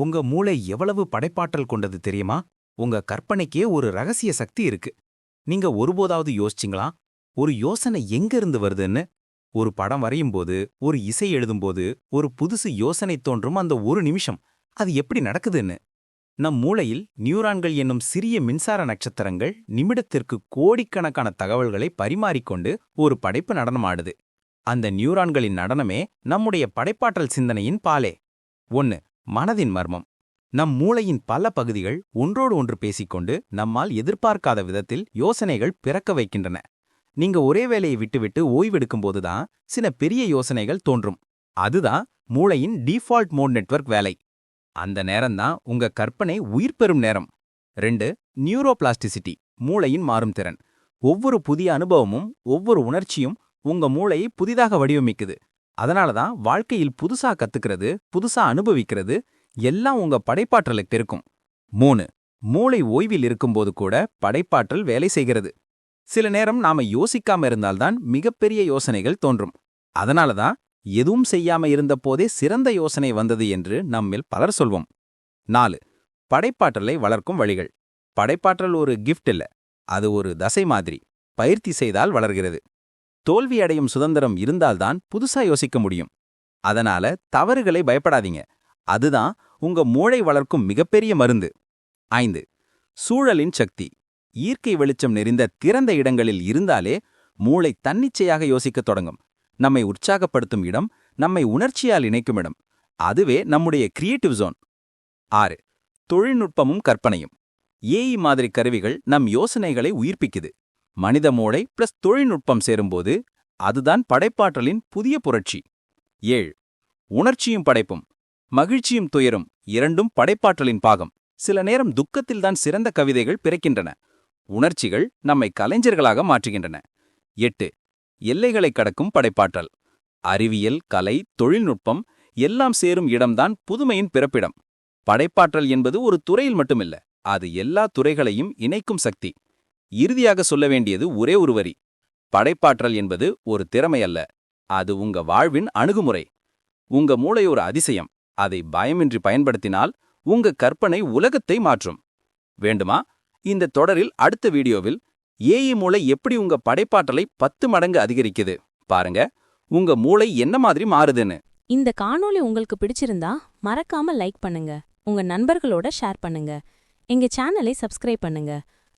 உங்க மூளை எவ்வளவு படைப்பாற்றல் கொண்டது தெரியுமா? உங்க கற்பனைக்கே ஒரு ரகசிய சக்தி இருக்கு. நீங்க ஒருபோதாவது யோசிச்சிங்களா? ஒரு யோசனை எங்க இருந்து வருதுன்னு? ஒரு படம் வரையும்போது ஒரு இசை எழுதும்போது ஒரு புதுசு யோசனை தோன்றும் அந்த ஒரு நிமிஷம். அது எப்படி நடக்குதுன்னு? நம் மூளையில் நியூரான்கள் என்னும் சிறிய மின்சார நட்சத்திரங்கள் நிமிடத்திற்கு கோடிக்கணக்கான தகவல்களை பரிமாறிக்கொண்டு ஒரு படைப்பு நடனமாடுது. அந்த நியூரான்களின் நடனமே நம்முடைய படைப்பாற்றல் சிந்தனையின் பாலே. ஒன்னு மனதின் மர்மம். நம் மூளையின் பல பகுதிகள் ஒன்றோடு ஒன்று பேசிக்கொண்டு நம்மால் எதிர்பார்க்காத விதத்தில் யோசனைகள் பிறக்க வைக்கின்றன. நீங்க ஒரே வேலையை விட்டுவிட்டு ஓய்வெடுக்கும்போதுதான் சில பெரிய யோசனைகள் தோன்றும். அதுதான் மூளையின் டிஃபால்ட் மோட் நெட்வொர்க் வேலை. அந்த நேரம்தான் உங்க கற்பனை உயிர் பெறும் நேரம். ரெண்டு நியூரோபிளாஸ்டிசிட்டி மூளையின் மாறும் திறன். ஒவ்வொரு புதிய அனுபவமும் ஒவ்வொரு உணர்ச்சியும் உங்க மூளையை புதிதாக வடிவமைக்குது. அதனால தான் வாழ்க்கையில் புதுசா கத்துக்கிறது புதுசா அனுபவிக்கிறது எல்லாம் உங்க படைப்பாற்றலுக்கு இருக்கும். மூணு மூளை ஓய்வில் இருக்கும்போது கூட படைப்பாற்றல் வேலை செய்கிறது. சில நேரம் நாம யோசிக்காம இருந்தால்தான் மிகப்பெரிய யோசனைகள் தோன்றும். அதனால தான் எதுவும் செய்யாம இருந்தபோதே சிறந்த யோசனை வந்தது என்று நம்மில் பலர் சொல்வோம். நாலு படைப்பாற்றலை வளர்க்கும் வழிகள். படைப்பாற்றல் ஒரு கிஃப்ட் இல்ல அது ஒரு தசை மாதிரி பயிற்சி செய்தால் வளர்கிறது. தோல்வி அடையும் சுதந்திரம் இருந்தால்தான் புதுசா யோசிக்க முடியும். அதனால தவறுகளை பயப்படாதீங்க. அதுதான் உங்க மூளை வளர்க்கும் மிகப்பெரிய மருந்து. ஐந்து சூழலின் சக்தி. இயற்கை வெளிச்சம் நெறிந்த திறந்த இடங்களில் இருந்தாலே மூளை தன்னிச்சையாக யோசிக்கத் தொடங்கும். நம்மை உற்சாகப்படுத்தும் இடம் நம்மை உணர்ச்சியால் இணைக்கும் இடம். அதுவே நம்முடைய கிரியேட்டிவ் ஜோன் ஆறு தொழில்நுட்பமும் கற்பனையும். ஏஇ மாதிரி கருவிகள் நம் யோசனைகளை உயிர்ப்பிக்குது. மனித மூளை பிளஸ் தொழில்நுட்பம் சேரும்போது அதுதான் படைப்பாற்றலின் புதிய புரட்சி. ஏழு. உணர்ச்சியும் படைப்பும். மகிழ்ச்சியும் துயரும் இரண்டும் படைப்பாற்றலின் பாகம். சில நேரம் துக்கத்தில்தான் சிறந்த கவிதைகள் பிறக்கின்றன. உணர்ச்சிகள் நம்மை கலைஞர்களாக மாற்றுகின்றன. எட்டு. எல்லைகளை கடக்கும் படைப்பாற்றல். அறிவியல் கலை தொழில்நுட்பம் எல்லாம் சேரும் இடம்தான் புதுமையின் பிறப்பிடம். படைப்பாற்றல் என்பது ஒரு துறையில் மட்டுமில்ல அது எல்லா துறைகளையும் இணைக்கும் சக்தி. இறுதியாக சொல்ல வேண்டியது ஒரே ஒரு வரி. படைப்பாற்றல் என்பது ஒரு திறமை அல்ல. அது உங்க வாழ்வின் அணுகுமுறை. உங்க மூளை ஒரு அதிசயம். அதை பயமின்றி பயன்படுத்தினால் உங்க கற்பனை உலகத்தை மாற்றும். வேண்டுமா? இந்த தொடரில் அடுத்த வீடியோவில் ஏஇ மூளை எப்படி உங்க படைப்பாற்றலை பத்து மடங்கு அதிகரிக்குது? பாருங்க. உங்க மூளை என்ன மாதிரி மாறுதுன்னு. இந்த காணொளி உங்களுக்கு பிடிச்சிருந்தா மறக்காம லைக் பண்ணுங்க. உங்க நண்பர்களோட ஷேர் பண்ணுங்க. எங்க சேனலை சப்ஸ்கிரைப் பண்ணுங்க.